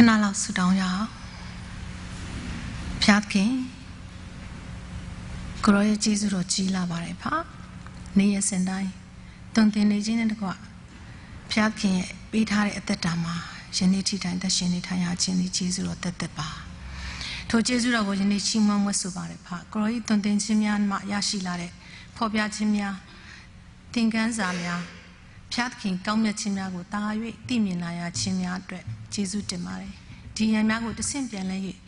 ခဏလောက်ဆူတောင်းရအောင်ဖျားခင်ကိုရောရဲ့ကျေးဇူးတော်ကြီးလာပါတယ်ဖနေရစင်တိုင်းတုံတင်နေခြင်းနဲ့တကွဖျားခင်ရဲ့ပေးထားတဲ့အသက်တာမှာယနေ့ထိတိုင်သက်ရှင်နေထိုင်ရခြင်းဒီကျေးဇူးတော်တက်တက်ပါထိုကျေးဇူးတော်ကိုယနေ့ချီးမွမ်းမွတ်ဆိုပါတယ်ဖကိုရောရဲ့တုံတင်ခြင်းများမှရရှိလာတဲ့ဖော်ပြခြင်းများသင်ခန်းစာများ ဖျားခင်ကောင်းမြတ်ခြင်းများကိုတာ၍သိမြင်လာရခြင်းများအတွက်ကျေးဇူးတင်ပါတယ်ဒီရန်များကိုတဆင့်ပြန်လဲ၍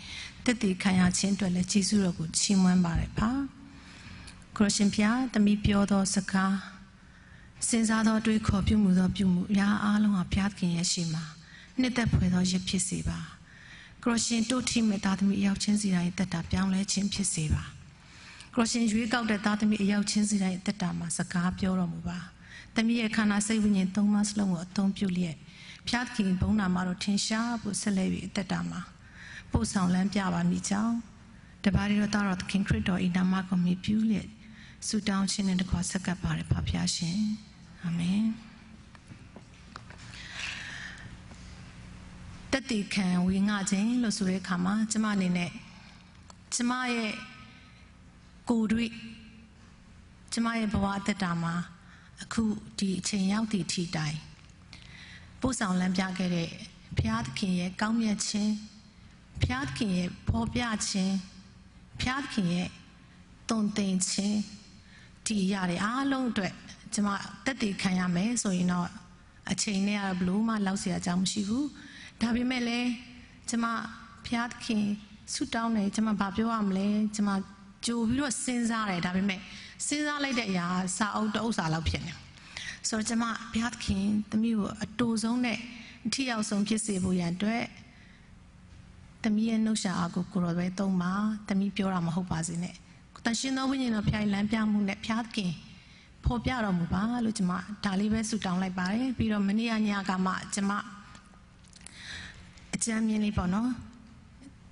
တက်တည်ခံရခြင်းအတွက်လည်းကျေးဇူးတော်ကိုချီးမွမ်းပါတယ်ပါခရရှင်ဖျားတမိပြောသောစကားစဉ်းစားသောတွေးခေါ်ပြုမှုသောပြုမှုအရာအလုံးဟာဘုရားသခင်ရဲ့ရှိမှာနှစ်သက်ဖွယ်သောရစ်ဖြစ်စေပါခရရှင်တို့ထိမဲ့သားသမီးအယောက်ချင်းစီတိုင်းတက်တာပြောင်းလဲခြင်းဖြစ်စေပါခရရှင်ရွေးကောက်တဲ့သားသမီးအယောက်ချင်းစီတိုင်းတက်တာမှာစကားပြောတော်မူပါ သမီးရဲ့ခန္ဓာစိတ်ဝိညာဉ်သုံးပါးစလုံးကိုအသုံးပြုလျက်ဖျားသခင်ဘုန်းနာမှာတော့ထင်ရှားဖို့ဆက်လက်ပြီးအသက်တာမှာပို့ဆောင်လမ်းပြပါမိကြောင်းတပါးရီတော်တော်သခင်ခရစ်တော်ဤနာမကိုမြည်ပြုလျက်ဆုတောင်းခြင်းနဲ့တခွာဆက်ကပ်ပါရပါဖျားရှင်အာမင်တတိခံဝေငှခြင်းလို့ဆိုတဲ့အခါမှာကျမအနေနဲ့ကျမရဲ့ကိုယ်တွေ့ကျမရဲ့ဘဝအသက်တာမှာ အခုဒီအချိန်ရောက်သည့်အထိတိုင်ပို့ဆောင်လမ်းပြခဲ့တဲ့ဘုရားသခင်ရဲ့ကောင်းမြတ်ခြင်းဘုရားသခင်ရဲ့ဖော်ပြခြင်းဘုရားသခင်ရဲ့တုံသင်ခြင်းဒီရတဲ့အားလုံးအတွက်ကျမတက်တည်ခံရမယ်ဆိုရင်တော့အချိန်နဲ့ကဘလို့မှလောက်เสียအကြောင်းမရှိဘူးဒါပေမဲ့လည်းကျမဘုရားသခင်ဆုတောင်းတယ်ကျမဘာပြောရမလဲကျမကြိုပြီးတော့စဉ်းစားတယ်ဒါပေမဲ့ စဉ်းစားလိုက်တဲ့အရာစာအုပ်တအုပ်စာလောက်ဖြစ်နေဆိုတော့ကျမဘုရားသခင်သမီးကိုအတူဆုံးနဲ့အထီရောက်ဆုံးဖြစ်စေဖို့ရန်အတွက်သမီးရဲ့နှုတ်ရှာအားကိုကိုရောပဲသုံးပါသမီးပြောတာမဟုတ်ပါစေနဲ့တန်ရှင်သောဝိညာဉ်တော်ဖျားလမ်းပြမှုနဲ့ဖျားသခင်ဖော်ပြတော်မူပါလို့ကျမဒါလေးပဲဆုတောင်းလိုက်ပါတယ်ပြီးတော့မနေ့ကညကမှကျမအကြမ်းမြင်လေးပေါ့နော်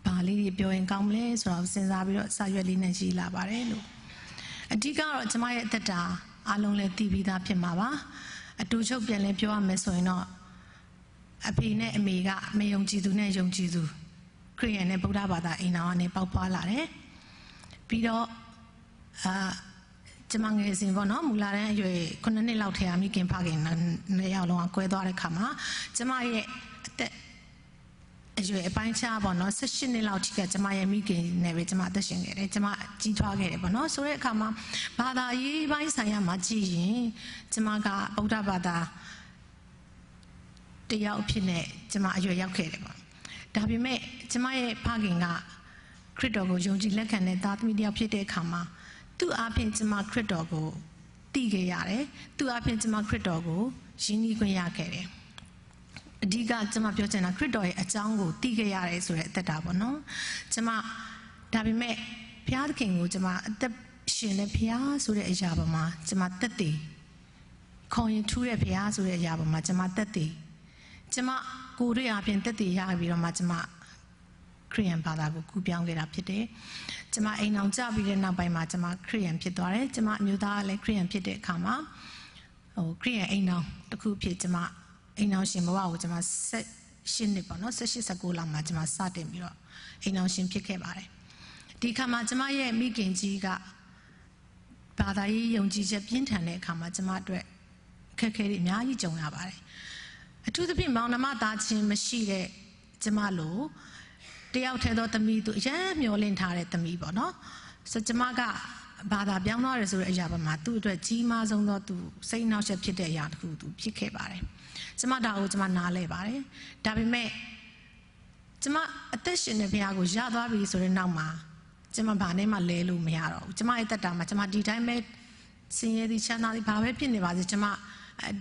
ဘာလေးတွေပြောရင်ကောင်းမလဲဆိုတော့စဉ်းစားပြီးတော့စာရွက်လေးနဲ့ရေးလာပါတယ်လို့ အဓိကတော့ကျမရဲ့အသက်တာအလုံးလည်းတည်ပြီးသားဖြစ်မှာပါအတူချုပ်ပြန်လဲပြောရမယ်ဆိုရင်တော့အဖေနဲ့အမေကမယုံကြည်သူနဲ့ယုံကြည်သူခရိယန်နဲ့ဗုဒ္ဓဘာသာအိမ်တော်ကနေပေါက်ဖွာလာတယ်ပြီးတော့အာကျမငယ်စဉ်ပေါ့နော်မူလာတဲ့အရွယ်9နှစ်လောက်ထဲအမိခင်ဖခင်နှစ်ယောက်လုံးကကွဲသွားတဲ့ခါမှာကျမရဲ့အသက် အရွယ်အပိုင်းခြားပေါ့နော်18နှစ်လောက်ထိကကျမရဲ့မိခင်နဲ့ပဲကျမအသက်ရှင်ခဲ့တယ်ကျမကြီးထွားခဲ့တယ်ပေါ့နော်ဆိုတဲ့အခါမှာဘာသာရေးပိုင်းဆိုင်ရာမှာကြည့်ရင်ကျမကဗုဒ္ဓဘာသာတယောက်ဖြစ်နေကျမအရွယ်ရောက်ခဲ့တယ်ပေါ့ဒါပေမဲ့ကျမရဲ့ဖခင်ကခရစ်တော်ကိုယုံကြည်လက်ခံတဲ့သားသမီးတယောက်ဖြစ်တဲ့အခါမှာသူ့အားဖြင့်ကျမခရစ်တော်ကိုတည်ခဲ့ရတယ်သူ့အားဖြင့်ကျမခရစ်တော်ကိုယဉ်ကျေးခွင့်ရခဲ့တယ် အဓိကကျမပြောချင်တာခရစ်တော်ရဲ့အကြောင်းကိုသိခဲ့ရတယ်ဆိုတဲ့အသက်တာပေါ့နော်ကျမဒါပေမဲ့ဘုရားသခင်ကိုကျမအသက်ရှင်တဲ့ဘုရားဆိုတဲ့အရာပေါ်မှာကျမတက်တည်ခေါ်ရင်ထူးတဲ့ဘုရားဆိုတဲ့အရာပေါ်မှာကျမတက်တည်ကျမကိုယ်တွေ့အပြင်တက်တည်ရပြီးတော့မှကျမခရိယန်ဘာသာကိုကူးပြောင်းခဲ့တာဖြစ်တယ်။ကျမအိမ်အောင်ကြပြီးတဲ့နောက်ပိုင်းမှာကျမခရိယန်ဖြစ်သွားတယ်။ကျမအမျိုးသားကလည်းခရိယန်ဖြစ်တဲ့အခါမှာဟိုခရိယန်အိမ်အောင်တစ်ခုဖြစ်ကျမ အိမ်အောင်ရှင်ဘဝကိုကျမဆက်ရှင်းနေပေါ့နော်ဆက်ရှိစကူလောက်မှာကျမစတင်ပြီးတော့အိမ်အောင်ရှင်ဖြစ်ခဲ့ပါတယ်။ဒီခါမှာကျမရဲ့မိခင်ကြီးကဘာသာရေးယုံကြည်ချက်ပြင်းထန်တဲ့အခါမှာကျမအတွက်ခက်ခဲတွေအများကြီးကြုံရပါတယ်။အထူးသဖြင့်မောင်နှမသားချင်းမရှိတဲ့ကျမလို့တယောက်ထဲသောသမီးသူအရန်မျောလင့်ထားတဲ့သမီးပေါ့နော်ဆိုကျမက ဘာသာပြောင်းသွားတယ်ဆိုတဲ့အရာပေါ်မှာသူ့အတွက်ကြီးမားဆုံးသောသူစိတ်နှောက်ယှက်ဖြစ်တဲ့အရာတစ်ခုသူဖြစ်ခဲ့ပါတယ်ကျမဒါကိုကျမနားလဲပါတယ်ဒါပေမဲ့ကျမအသက်ရှင်တဲ့ဘုရားကိုရသွားပြီဆိုတဲ့နောက်မှာကျမဘာနဲ့မှလဲလို့မရတော့ဘူးကျမရဲ့တက်တာမှာကျမဒီတိုင်းပဲစင်ရည်ဒီချမ်းသာဒီဘာပဲဖြစ်နေပါစေကျမ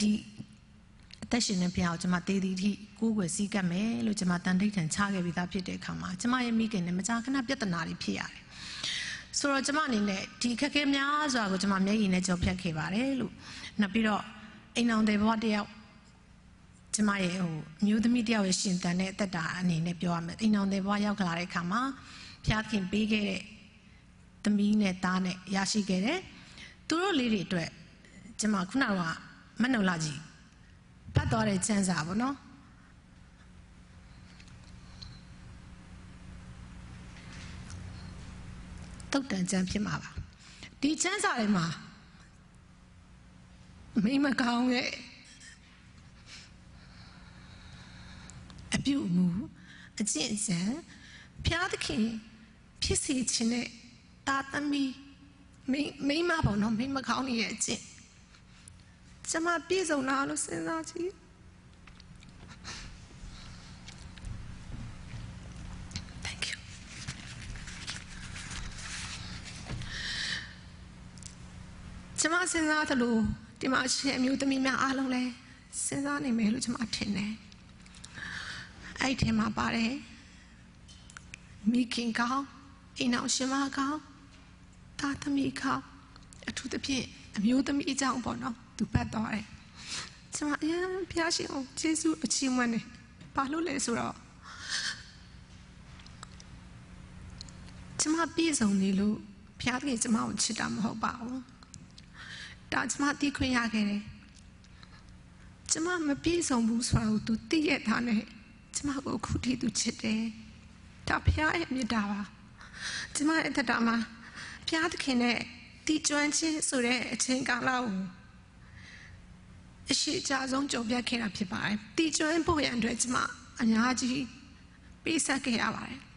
ဒီအသက်ရှင်တဲ့ဘုရားကိုကျွန်မတေးသည့်အထိကိုးကွယ်စည်းကပ်မယ်လို့ကျွန်မတန်ထိတ်ထန်ချခဲ့ပြီးသားဖြစ်တဲ့အခါမှာကျွန်မရဲ့မိခင်နဲ့မကြာခဏပြဿနာတွေဖြစ်ရတယ်။ ဆိုတော့ကျွန်မအနေနဲ့ဒီခက်ခဲများစွာကိုကျွန်မမျက်ရည်နဲ့ကြော်ဖြတ်ခဲ့ပါတယ်လို့နောက်ပြီးတော့အိမ်အောင်တဲ့ဘဝတယောက်ကျွန်မရဲ့ဟိုမျိုးသမီးတယောက်ရဲ့ရှင်တန်တဲ့အသက်တာအနေနဲ့ပြောရမယ်အိမ်အောင်တဲ့ဘဝရောက်လာတဲ့အခါမှာဖျားခင်ပေးခဲ့တဲ့သမီးနဲ့သားနဲ့ရရှိခဲ့တယ်။သူတို့လေးတွေအတွက်ကျွန်မခုနကမနှုတ်လာကြီးဖတ်သွားတဲ့ကျမ်းစာပေါ့နော် တုတ်တန်ကျမ်းဖြစ်မှာပါဒီကျမ်းစာတွေမှာမိမကောင်းရဲ့အပြုအမူအကျင့်ကြံဖျားသခင်ဖြစ်စီခြင်းနဲ့တာသမီမိမိမပေါ့နော်မိမကောင်းရဲ့အကျင့်ကျမပြည့်စုံလားလို့စဉ်းစားကြည့် ကျမစဉ်းစားသလိုဒီမှာရှင်အမျိုးသမီးများအားလုံးလဲစဉ်းစားနိုင်မယ်လို့ကျမထင်တယ်အဲ့ဒီထဲမှာပါတယ်မိခင်ကောင်းအိမ်အောင်ရှင်မကောင်းတာသမီးကောင်းအထူးသဖြင့်အမျိုးသမီးအကြောင်းပေါ့နော်သူပတ်သွားတယ်ကျမအရင်ဖျားရှင်အောင်ယေရှုအချင်းမွန်းနေဘာလို့လဲဆိုတော့ကျမပြည့်စုံနေလို့ဘုရားသခင်ကျမကိုချစ်တာမဟုတ်ပါဘူး။ ဒါကျမသိခွင့်ရခဲ့တယ်။ကျမမပြည့်စုံဘူးဆိုတာကို तू သိရတာနဲ့ကျမကိုအခုထိ तू ချစ်တယ်။ဒါဘုရားရဲ့မြတ်တာပါ။ကျမရဲ့တတမှာဘုရားသခင်နဲ့တည်ကျွမ်းခြင်းဆိုတဲ့အချိန်ကာလကိုအရှိအကြဆုံးကြုံပြတ်ခဲ့တာဖြစ်ပါတယ်။တည်ကျွမ်းဖို့ရန်အတွက်ကျမအများကြီးပေးဆက်ခဲ့ရပါတယ်။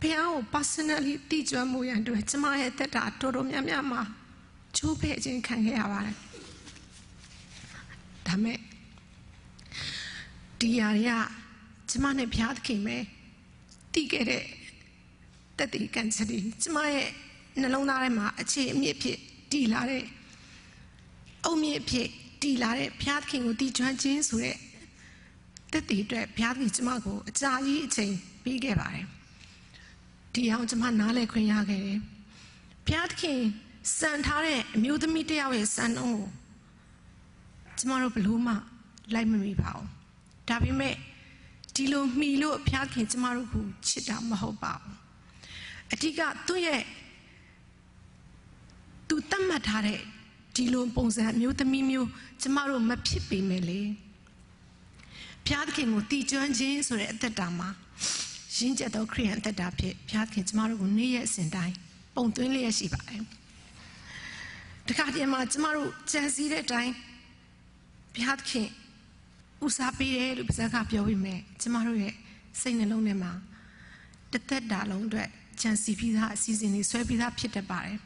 ဘုရားကို personally တည်ကျွမ်းမှုရန်အတွက်ကျမရဲ့တက်တာတော်တော်များများမှာ ချိုးဖဲ့ခြင်းခံခဲ့ရပါတယ်။ဒါမဲ့ဒီຢာတွေကကျမနဲ့ဘုရားသခင်ပဲတည်ခဲ့တဲ့တက်တည်ကန်ချက်တွေကျမရဲ့နှလုံးသားထဲမှာအခြေအမြစ်ဖြစ်တည်လာတဲ့အုံမြစ်ဖြစ်တည်လာတဲ့ဘုရားသခင်ကိုတည်ကျွမ်းခြင်းဆိုတဲ့တက်တည်အတွက်ဘုရားသခင်ကျမကိုအကြာကြီးအချိန်ပေးခဲ့ပါတယ်။ဒီအောင်ကျွန်မနားလည်ခွင့်ရခဲ့တယ်။ဘုရားသခင် စံထားတဲ့အမျိုးသမီးတစ်ယောက်ရဲ့စံနှုန်းကိုကျွန်မတို့ဘယ်လို့မှလိုက်မမီပါဘူး။ဒါပေမဲ့ဒီလိုမှီလို့ဘုရားသခင်ကျွန်မတို့ကိုချစ်တာမဟုတ်ပါဘူး။အဓိကသူ့ရဲ့သူတတ်မှတ်ထားတဲ့ဒီလိုပုံစံအမျိုးသမီးမျိုးကျွန်မတို့မဖြစ်ပေမဲ့လေဘုရားသခင်ကိုတည်ကျွမ်းခြင်းဆိုတဲ့အသက်တာမှာရင်းကျက်သောခရိယန်တက်တာဖြစ်ဘုရားသခင်ကျမတို့ကိုနေ့ရက်အစဉ်တိုင်းပုံသွင်းလျက်ရှိပါတယ်။ တခါတည်းမှာကျမတို့ကြံစည်တဲ့အတိုင်းဘုရားသခင်ဦးစားပေးတယ်လို့ပါဇက်ကပြောပြီးမြဲကျမတို့ရဲ့စိတ်နှလုံးထဲမှာတစ်သက်တာလုံးအတွက်ကြံစည်ပြီးသားအစီအစဉ်တွေဆွဲပြီးသားဖြစ်တတ်ပါတယ်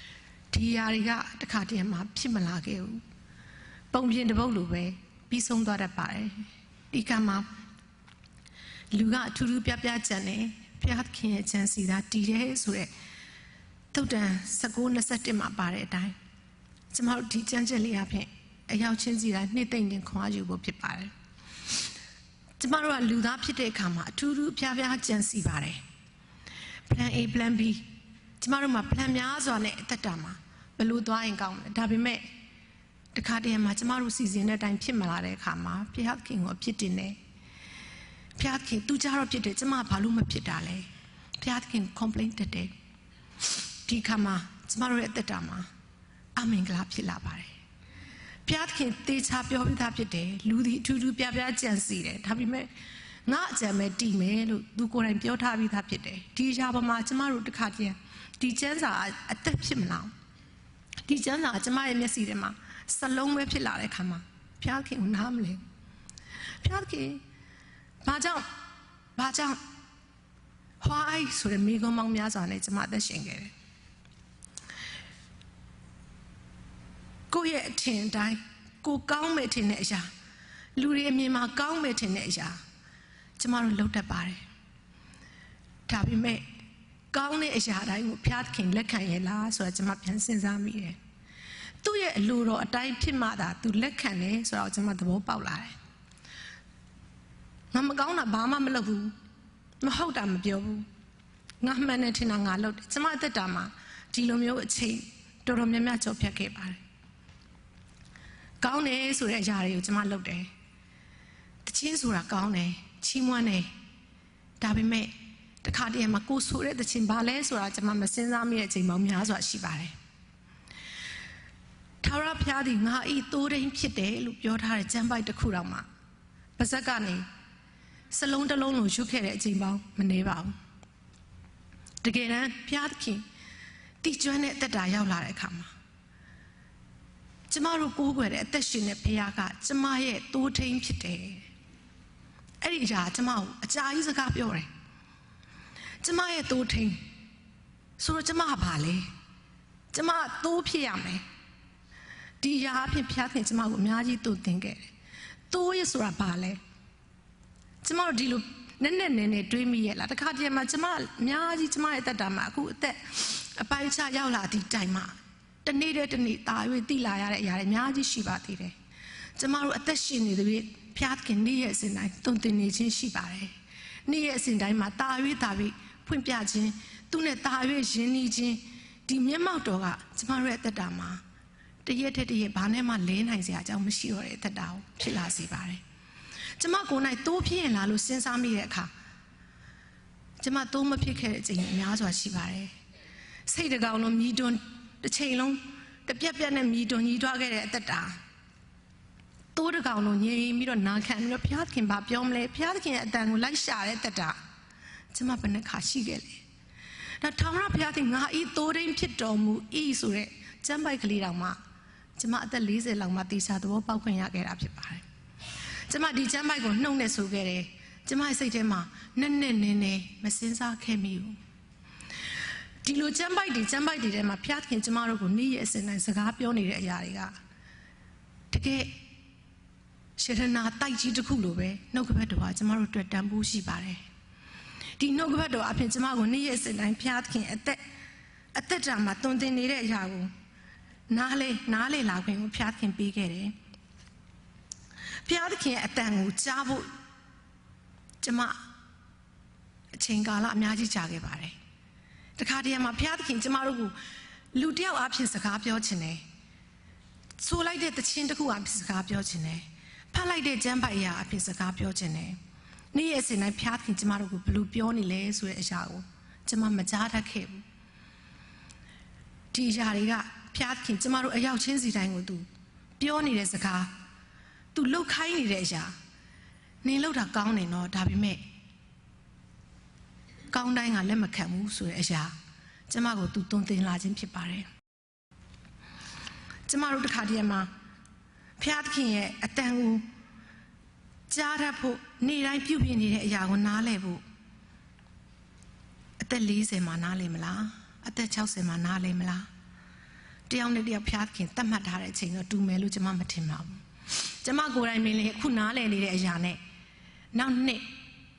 ။ဒီຢာတွေကတခါတည်းမှာဖြစ်မလာခဲ့ဘူး။ပုံပြင်တစ်ပုတ်လိုပဲပြီးဆုံးသွားတတ်ပါတယ်။ဒီကမှာလူကအထူးထူးပြပြကြံတယ်ဘုရားသခင်ရဲ့ကြံစီတာတည်တယ်ဆိုရက်သုတ်တန်19 21မှာပါတဲ့အတိုင်း ကျမတို့ဒီကြံချက်လေးအဖြစ်အရောက်ချင်းစီတိုင်းနှစ်သိမ့်တင်ခွာယူဖို့ဖြစ်ပါတယ်ကျမတို့ကလူသားဖြစ်တဲ့အခါမှာအထူးထူးပြပြကြံစီပါတယ် plan A plan B ကျမတို့မှာ plan များစွာနဲ့အသက်တာမှာဘယ်လိုသွားရင်ကောင်းမလဲဒါပေမဲ့တခါတည်းမှာကျမတို့စီစဉ်တဲ့အတိုင်းဖြစ်မလာတဲ့အခါမှာဘုရားသခင်ကိုအပြစ်တင်တယ်ဖျားခင်သူကြတော့ဖြစ်တယ်ကျမဘာလို့မဖြစ်တာလဲဖျားခင် complaint တက်တယ်ဒီခါမှာကျမတို့ရဲ့အသက်တာမှာ အမင်္ဂလာဖြစ်လာပါတယ်ဖျားခင်တေချာပြောပြီးသားဖြစ်တယ်လူဒီအထူးထူးပြပြကြံစီတယ်ဒါပေမဲ့ငါအကြံပဲတည်မယ်လို့သူကိုယ်တိုင်ပြောထားပြီးသားဖြစ်တယ်ဒီရှားပေါ်မှာကျမတို့တစ်ခါတည်းဒီကျမ်းစာအသက်ဖြစ်မလားဒီကျမ်းစာကျမရဲ့မျက်စိထဲမှာစလုံးပဲဖြစ်လာတဲ့ခါမှာဖျားခင်ကိုနားမလဲဖျားခင်ဘာကြောင့်ဘာကြောင့်ဟွာအိုက်ဆိုတဲ့မိကုံးမောင်းများစွာနဲ့ကျွန်မအသက်ရှင်ခဲ့တယ် ကိုယ့်ရဲ့အထင်အတိုင်းကိုကောင်းမယ်ထင်တဲ့အရာလူတွေအမြင်မှာကောင်းမယ်ထင်တဲ့အရာကျမတို့လုပ်တတ်ပါတယ်ဒါပေမဲ့ကောင်းတဲ့အရာတိုင်းကိုဖျားသခင်လက်ခံရဲ့လားဆိုတော့ကျမပြန်စဉ်းစားမိတယ်သူ့ရဲ့အလိုတော်အတိုင်းဖြစ်မှသာသူလက်ခံတယ်ဆိုတော့ကျမသဘောပေါက်လာတယ်ငါမကောင်းတာဘာမှမလုပ်ဘူးမဟုတ်တာမပြောဘူးငါမှန်တယ်ထင်တာငါလုပ်တယ်ကျမအသက်တာမှာဒီလိုမျိုးအချိန်တော်တော်များများကြော်ဖြတ်ခဲ့ပါတယ် ကောင်းတယ်ဆိုတဲ့အရာတွေကိုကျမလုပ်တယ်တချင်းဆိုတာကောင်းတယ်ချီးမွမ်းတယ်ဒါပေမဲ့တခါတည်းမှာကိုဆိုတဲ့တချင်းဘာလဲဆိုတာကျမမစင်စားမိတဲ့အချိန်မှများစွာရှိပါတယ်ထာဝရဘုရားသည်ငါဤသိုးတိုင်းဖြစ်တယ်လို့ပြောထားတဲ့ကျမ်းပိုက်တစ်ခုတော့မှပါဇက်ကနေစလုံးတစ်လုံးလုံးရှုခဲ့တဲ့အချိန်ပေါင်းမနေပါဘူးတကယ်တမ်းဘုရားသခင်တည်ကျွမ်းတဲ့အသက်တာရောက်လာတဲ့အခါမှာ ကျမတို့ကိုးကွယ်တဲ့အသက်ရှင်တဲ့ဘုရားကကျမရဲ့တိုးထိန်ဖြစ်တယ်အဲ့ဒီအရာကျမကိုအကြာကြီးစကားပြောတယ်ကျမရဲ့တိုးထိန်ဆိုတော့ကျမကဘာလဲကျမတိုးဖြစ်ရမယ်ဒီအရာအဖြစ်ဘုရားသခင်ကျမကိုအများကြီးတိုးတင်ခဲ့တယ်တိုးရဆိုတာဘာလဲကျမတို့ဒီလိုနက်နက်နဲနဲတွေးမိရဲ့လားတခါတည်းမှာကျမအများကြီးကျမရဲ့အသက်တာမှာအခုအသက်အပိုင်းခြားရောက်လာသည့်တိုင်မှာ တနေ့တည်းတနေ့ตา၍တိလာရတဲ့အရာတွေအများကြီးရှိပါသေးတယ်ကျမတို့အသက်ရှင်နေတဲ့ပြဖျားခင်နေ့ရဲ့အစဉ်တိုင်းတုံတင်နေခြင်းရှိပါတယ်နေ့ရဲ့အစဉ်တိုင်းမှာตา၍ตา၍ဖွင့်ပြခြင်းသူနဲ့ตา၍ရင်းနှီးခြင်းဒီမျက်မှောက်တော်ကကျမတို့ရဲ့အသက်တာမှာတရက်တစ်တရက်ဘာနဲ့မှလဲနိုင်စရာအကြောင်းမရှိတော့တဲ့အသက်တာကိုဖြစ်လာစေပါတယ်ကျမကိုယ်၌တိုးဖြစ်ရင်လားလို့စဉ်းစားမိတဲ့အခါကျမတိုးမဖြစ်ခဲ့တဲ့အချိန်အများစွာရှိပါတယ်စိတ်တကောင်လုံးမြည်တွန်း တစ်ချိန်လုံးတပြက်ပြက်နဲ့မြည်တွန်းညီးတွားခဲ့တဲ့အသက်တာတိုးတကောင်လုံးငြိမ်ပြီးတော့နာခံပြီးတော့ဘုရားသခင်ဘာပြောမလဲဘုရားသခင်ရဲ့အတန်ကိုလိုက်ရှာတဲ့သက်တာကျမဘယ်နှခါရှိခဲ့လဲဒါထောင်ရဘုရားသခင်ငါဤတိုးတိုင်းဖြစ်တော်မူဤဆိုတဲ့ကျမ်းပိုက်ကလေးတောင်မှကျမအသက်40လောက်မှတေချာသဘောပေါက်ခွင့်ရခဲ့တာဖြစ်ပါတယ်ကျမဒီကျမ်းပိုက်ကိုနှုတ်နဲ့ဆိုခဲ့တယ်ကျမရဲ့စိတ်ထဲမှာနဲ့နဲ့နဲနဲမစင်စားခဲ့မိဘူး ဒီလိုကျမ်းပိုက်တွေကျမ်းပိုက်တွေထဲမှာဖျားသခင်ကျမတို့ကိုနေ့ရက်အစဉ်တိုင်းစကားပြောနေတဲ့အရာတွေကတကယ်ရှရနာတိုက်ကြီးတစ်ခုလိုပဲနှုတ်ကပတ်တော်ကကျမတို့အတွက်တန်ဖိုးရှိပါတယ်ဒီနှုတ်ကပတ်တော်အပြင်ကျမကိုနေ့ရက်အစဉ်တိုင်းဖျားသခင်အသက်အသက်တာမှာတွင်တင်နေတဲ့အရာကိုနားလေနားလေလာခွင့်ကိုဖျားသခင်ပေးခဲ့တယ်ဖျားသခင်ရဲ့အတန်ကိုကြားဖို့ကျမအချိန်ကာလအများကြီးကြာခဲ့ပါတယ် တခါတည်းမှာဘုရားသခင်ကျမတို့ကိုလူတယောက်အဖြစ်စကားပြောခြင်းတယ်ဆိုလိုက်တဲ့တခြင်းတစ်ခုအဖြစ်စကားပြောခြင်းတယ်ဖတ်လိုက်တဲ့ကျမ်းပိုက်ရာအဖြစ်စကားပြောခြင်းတယ်နေ့ရက်စဉ်တိုင်းဘုရားသခင်ကျမတို့ကိုဘယ်လိုပြောနေလဲဆိုတဲ့အရာကိုကျမမကြားတတ်ခဲ့ဘူးဒီအရာတွေကဘုရားသခင်ကျမတို့အရောက်ချင်းစီတိုင်းကိုသူပြောနေတဲ့စကားသူလှုပ်ခိုင်းနေတဲ့အရာနင်လှုပ်တာကောင်းတယ်နော်ဒါပေမဲ့ ကောင်းတိုင်းကလက်မခံဘူးဆိုတဲ့အရာကျမကိုသူတုံသင်လာခြင်းဖြစ်ပါတယ်ကျမတို့တစ်ခါတည်းမှာဖျားသခင်ရဲ့အတန်ကိုကြားတတ်ဖို့နေ့တိုင်းပြုပြင်နေတဲ့အရာကိုနားလည်ဖို့အသက်40မှာနားလည်မလားအသက်60မှာနားလည်မလားတယောက်နဲ့တယောက်ဖျားသခင်တတ်မှတ်ထားတဲ့အချိန်တော့တူမယ်လို့ကျမမထင်ပါဘူးကျမကိုယ်တိုင်မင်းလည်းခုနားလည်နေတဲ့အရာနဲ့နောက်နှစ်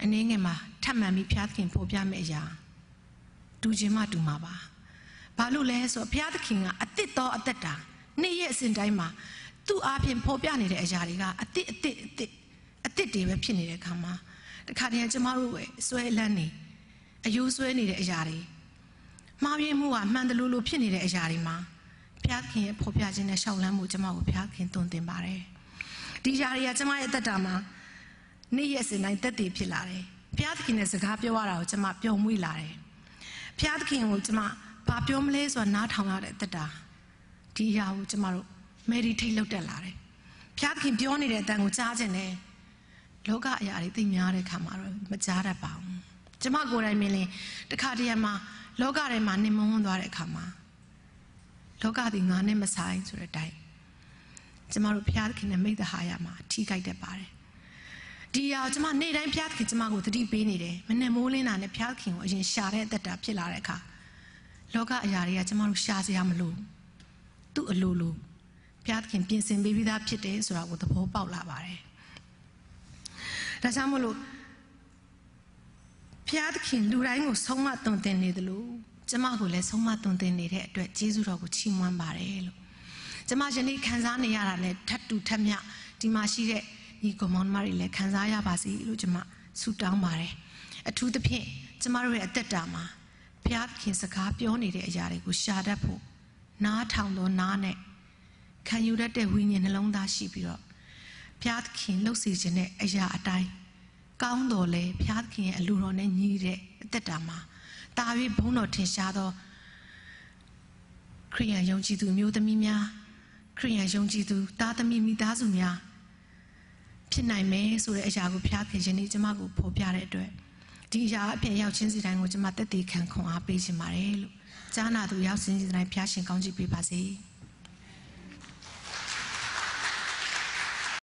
အနည်းငယ်မှာ ထပ်မှန်ပြီးဘုရားသခင်ပေါ်ပြမယ့်အရာတူခြင်းမတူမှာပါဘာလို့လဲဆိုတော့ဘုရားသခင်ကအတစ်တော်အသက်တာနေ့ရက်အစဉ်တိုင်းမှာသူ့အားဖြင့်ပေါ်ပြနေတဲ့အရာတွေကအတစ်အတစ်အတစ်အတစ်တွေပဲဖြစ်နေတဲ့ခါမှာတခါတည်းကျမတို့ပဲဆွဲလန်းနေအယိုးဆွဲနေတဲ့အရာတွေမှားပြင်းမှုကမှန်တယ်လို့လို့ဖြစ်နေတဲ့အရာတွေမှာဘုရားခင်ရဲ့ဖော်ပြခြင်းနဲ့ရှောက်လန်းမှုကျမကိုဘုရားခင်သွန်သင်ပါတယ်ဒီຢာတွေကကျမရဲ့အသက်တာမှာနေ့ရက်စဉ်တိုင်းတက်တည်ဖြစ်လာတယ် ဘုရားသခင်နဲ့စကားပြောရတာကိုကျမပျော်မွေ့လာတယ်ဘုရားသခင်ကိုကျမဘာပြောမလဲဆိုတာနားထောင်ရတဲ့အသက်တာဒီအရာကိုကျမတို့ meditate လုပ်တက်လာတယ်ဘုရားသခင်ပြောနေတဲ့အတန်ကိုကြားခြင်းနဲ့လောကအရာတွေသိများတဲ့ခါမှာတော့မကြားတတ်ပါဘူးကျမကိုယ်တိုင်မြင်ရင်တခါတည်းမှာလောကထဲမှာနေမဝန်းသွားတဲ့အခါမှာလောကသည်ငါနဲ့မဆိုင်ဆိုတဲ့အတိုင်းကျမတို့ဘုရားသခင်နဲ့မိတ္တဟာရမှာထိခိုက်တတ်ပါတယ် ဒီအရာကျမနေ့တိုင်းဘုရားသခင်ကျမကိုသတိပေးနေတယ်မနဲ့မိုးလင်းတာနဲ့ဘုရားသခင်ကိုအရင်ရှာတဲ့အသက်တာဖြစ်လာတဲ့အခါလောကအရာတွေကကျမတို့ရှာစရာမလိုသူ့အလိုလိုဘုရားသခင်ပြင်ဆင်ပေးပြီးသားဖြစ်တယ်ဆိုတာကိုသဘောပေါက်လာပါတယ်ဒါကြောင့်မို့လို့ဘုရားသခင်လူတိုင်းကိုဆုံးမသွန်သင်နေတယ်လို့ကျမကိုလည်းဆုံးမသွန်သင်နေတဲ့အတွက်ကျေးဇူးတော်ကိုချီးမွမ်းပါတယ်လို့ကျမယနေ့ခံစားနေရတာနဲ့ထပ်တူထပ်မြဒီမှာရှိတဲ့ ညီကောင်မောင်မတွေလည်းခံစားရပါစေလို့ကျမဆုတောင်းပါတယ်အထူးသဖြင့်ကျမတို့ရဲ့အသက်တာမှာဘုရားခင်စကားပြောနေတဲ့အရာတွေကိုရှာတတ်ဖို့နားထောင်သောနားနဲ့ခံယူတတ်တဲ့ဝိညာဉ်နှလုံးသားရှိပြီးတော့ဘုရားခင်လှုပ်စီခြင်းတဲ့အရာအတိုင်းကောင်းတော်လဲဘုရားခင်ရဲ့အလိုတော်နဲ့ညီတဲ့အသက်တာမှာတာ၍ဘုန်းတော်ထင်ရှားသောခရိယန်ယုံကြည်သူမျိုးသမီးများခရိယန်ယုံကြည်သူသားသမီးမိသားစုများ ဖြစ်နိုင်မယ်ဆိုတဲ့အရာကိုဖျားခင်ရှင်ဒီကျမကိုဖော်ပြတဲ့အတွက်ဒီအရာအပြင်ရောက်ချင်းစီတိုင်းကိုကျမတက်တည်ခံခွန်အားပေးခြင်းပါတယ်လို့ကြားနာသူရောက်ချင်းစီတိုင်းဖျားရှင်ကောင်းချီးပေးပါစေ။